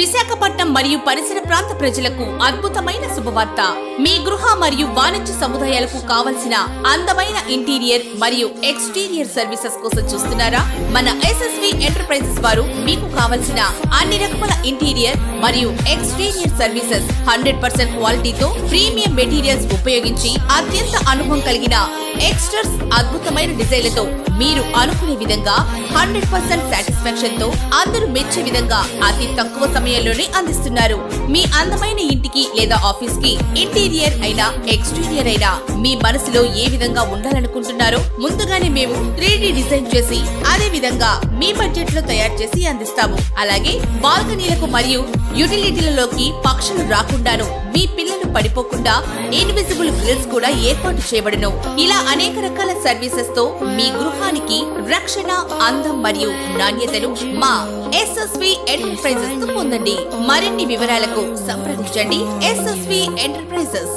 విశాఖపట్నం మరియు పరిసర ప్రాంత ప్రజలకు అద్భుతమైన శుభవార్త. మీ గృహ మరియు వాణిజ్య సముదాయాలకు కావలసిన అందమైన ఇంటీరియర్ మరియు ఎక్స్టీరియర్ సర్వీసెస్ కోసం చూస్తున్నారా? మన ఎస్ఎస్వి ఎంటర్ప్రైజెస్ వారు మీకు కావలసిన అన్ని రకముల ఇంటీరియర్ మరియు ఎక్స్టీరియర్ సర్వీసెస్ హండ్రెడ్ పర్సెంట్ క్వాలిటీతో ప్రీమియం మెటీరియల్స్ ఉపయోగించి అత్యంత అనుభవం కలిగిన ఎక్స్టర్స్ అద్భుతమైన డిజైన్లతో మీరు అనుకునే విధంగా హండ్రెడ్ పర్సెంట్ సాటిస్ఫాక్షన్తో అందరూ మెచ్చే విధంగా అతి తక్కువ సమయంలోనే అందిస్తున్నారు. మీ అందమైన ఇంటికి లేదా ఆఫీస్కి ఇంటీరియర్ అయినా ఎక్స్టీరియర్ అయినా మీ మనసులో ఏ విధంగా ఉండాలనుకుంటున్నారో ముందుగానే మేము త్రీ డిజైన్ చేసి అదే విధంగా మీ బడ్జెట్లో తయారు చేసి అందిస్తాము. అలాగే బాల్కనీలకు మరియు యుటిలిటీలలోకి పక్షులు రాకుండాను మీ పిల్లలు పడిపోకుండా ఇన్విజిబుల్ గ్రిల్స్ కూడా ఏర్పాటు చేయబడును. ఇలా అనేక రకాల సర్వీసెస్తో మీ గృహానికి రక్షణ అందం మరియు నాణ్యతను మా ఎస్ఎస్వి ఎంటర్ప్రైజెస్ పొందండి. మరిన్ని వివరాలకు సంప్రదించండి. SSV enterprises